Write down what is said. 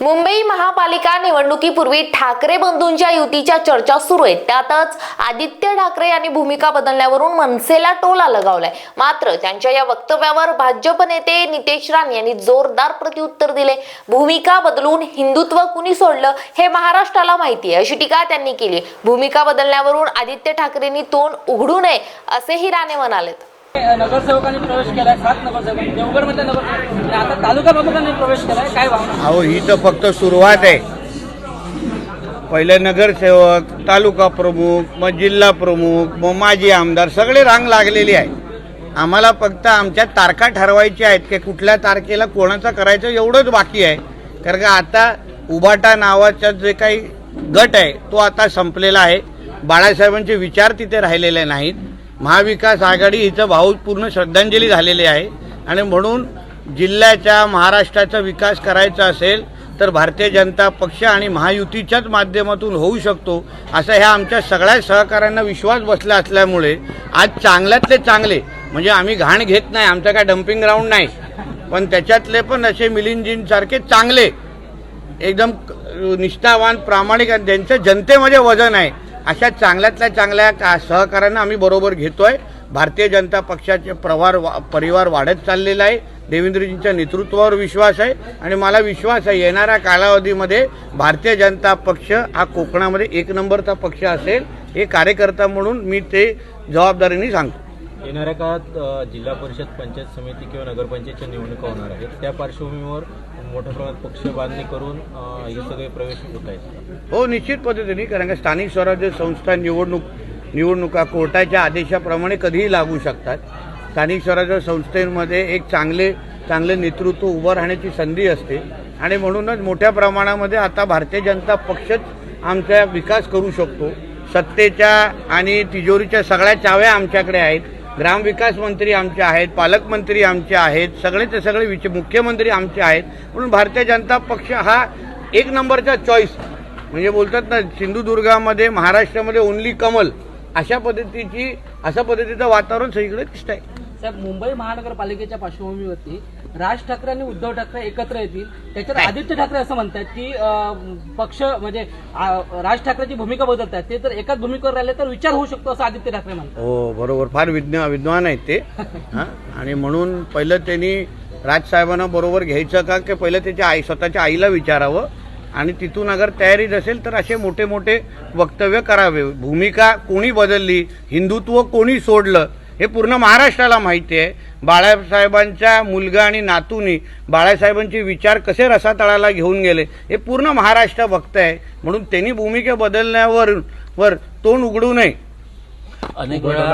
मुंबई महापालिका निवडणुकीपूर्वी ठाकरे बंधूंच्या युतीच्या चर्चा सुरू आहेत. त्यातच आदित्य ठाकरे यांनी भूमिका बदलण्यावरून मनसेला टोला लगावलाय. मात्र त्यांच्या या वक्तव्यावर भाजप नेते नितेश राणे यांनी जोरदार प्रत्युत्तर दिले. भूमिका बदलून हिंदुत्व कुणी सोडलं हे महाराष्ट्राला माहिती आहे. अशी टीका त्यांनी केली. भूमिका बदलण्यावरून आदित्य ठाकरेंनी तोंड उघडू नये असेही राणे म्हणालेत. नगरसेवकांनी प्रवेश केलाय सात नगरसेवकांनी म्हणजे आता तालुका प्रमुखांनी प्रवेश केलाय काय भावना? अहो ही तर फक्त सुरुवात आहे. पहिले नगरसेवक तालुका प्रमुख मग जिल्हा प्रमुख मग माजी आमदार सगळे रांग लागलेली आहे. आम्हाला फक्त आमच्या तारखा ठरवायच्या आहेत की कुठल्या तारखेला कोणाचं करायचं एवढंच बाकी आहे. कारण का आता उबाटा नावाचा जे काही गट आहे तो आता संपलेला आहे. बाळासाहेबांचे विचार तिथे राहिलेले नाहीत. महाविकास आघाडी हिचं भावपूर्ण श्रद्धांजली झालेली आहे. आणि म्हणून जिल्ह्याच्या महाराष्ट्राचा विकास करायचा असेल तर भारतीय जनता पक्ष आणि महायुतीच्याच माध्यमातून होऊ शकतो असा ह्या आमच्या सगळ्या सहकाऱ्यांना विश्वास बसला असल्यामुळे आज चांगल्यातले चांगले म्हणजे आम्ही घाण घेत नाही आमचा काय डम्पिंग ग्राउंड नाही पण त्याच्यातले पण असे मिलिंदजींसारखे चांगले एकदम निष्ठावान प्रामाणिक आणि ज्यांचं जनतेमध्ये वजन आहे. अशा चांगल्यातल्या चांगल्या का सहकार्यानं आम्ही बरोबर घेतोय. भारतीय जनता पक्षाचे प्रवार वा- परिवार वाढत चाललेला आहे. देवेंद्रजींच्या नेतृत्वावर विश्वास आहे. आणि मला विश्वास आहे येणाऱ्या कालावधीमध्ये भारतीय जनता पक्ष हा कोकणामध्ये एक नंबरचा पक्ष असेल हे कार्यकर्ता म्हणून मी ते जबाबदारीने सांगतो. येणाऱ्या काळात जिल्हा परिषद पंचायत समिती किंवा नगरपंचायतच्या निवडणुका होणार आहेत. त्या पार्श्वभूमीवर मोठ्या प्रमाणात पक्ष बांधणी करून हे सगळे प्रवेश होत आहेत. हो निश्चित पद्धतीने कारण का स्थानिक स्वराज्य संस्था निवडणूक निवडणुका कोर्टाच्या आदेशाप्रमाणे कधीही लागू शकतात. स्थानिक स्वराज्य संस्थेमध्ये एक चांगले चांगले नेतृत्व उभं राहण्याची संधी असते. आणि म्हणूनच मोठ्या प्रमाणामध्ये आता भारतीय जनता पक्षच आमचा विकास करू शकतो. सत्तेच्या आणि तिजोरीच्या सगळ्या चाव्या आमच्याकडे आहेत. ग्रामविकास मंत्री आमचे आहेत पालकमंत्री आमचे आहेत सगळेचे सगळे विच मुख्यमंत्री आमचे आहेत. म्हणून भारतीय जनता पक्ष हा एक नंबरचा चॉईस म्हणजे बोलतात ना सिंधुदुर्गामध्ये महाराष्ट्रामध्ये ओनली कमल. अशा पद्धतीची अशा पद्धतीचं वातावरण सगळीकडे दिसत आहे साहेब मुंबई महानगरपालिकेच्या पार्श्वभूमीवरती राज ठाकरे आणि उद्धव ठाकरे एकत्र येतील. त्याच्यात आदित्य ठाकरे असं म्हणतात की पक्ष म्हणजे राज ठाकरेची भूमिका बदलतात. ते तर एकाच भूमिकेवर राहिले तर विचार होऊ शकतो असं आदित्य ठाकरे म्हणतात. हो बरोबर. फार विज्ञा विद्वान आहेत ते. हां? आणि म्हणून पहिलं त्यांनी राजसाहेबांना बरोबर घ्यायचं का की पहिलं त्याच्या आई स्वतःच्या आईला विचारावं? आणि तिथून अगर तयारीत असेल तर असे मोठे मोठे वक्तव्य करावे. भूमिका कोणी बदलली हिंदुत्व कोणी सोडलं हे पूर्ण महाराष्ट्राला माहिती आहे. बाळासाहेबांच्या मुलगा आणि नातूनी बाळासाहेबांचे विचार कसे रसातळाला घेऊन गेले हे पूर्ण महाराष्ट्र बघतंय. म्हणून त्यांनी भूमिका बदलण्यावर वर तोंड उघडू नये. अनेक वेळा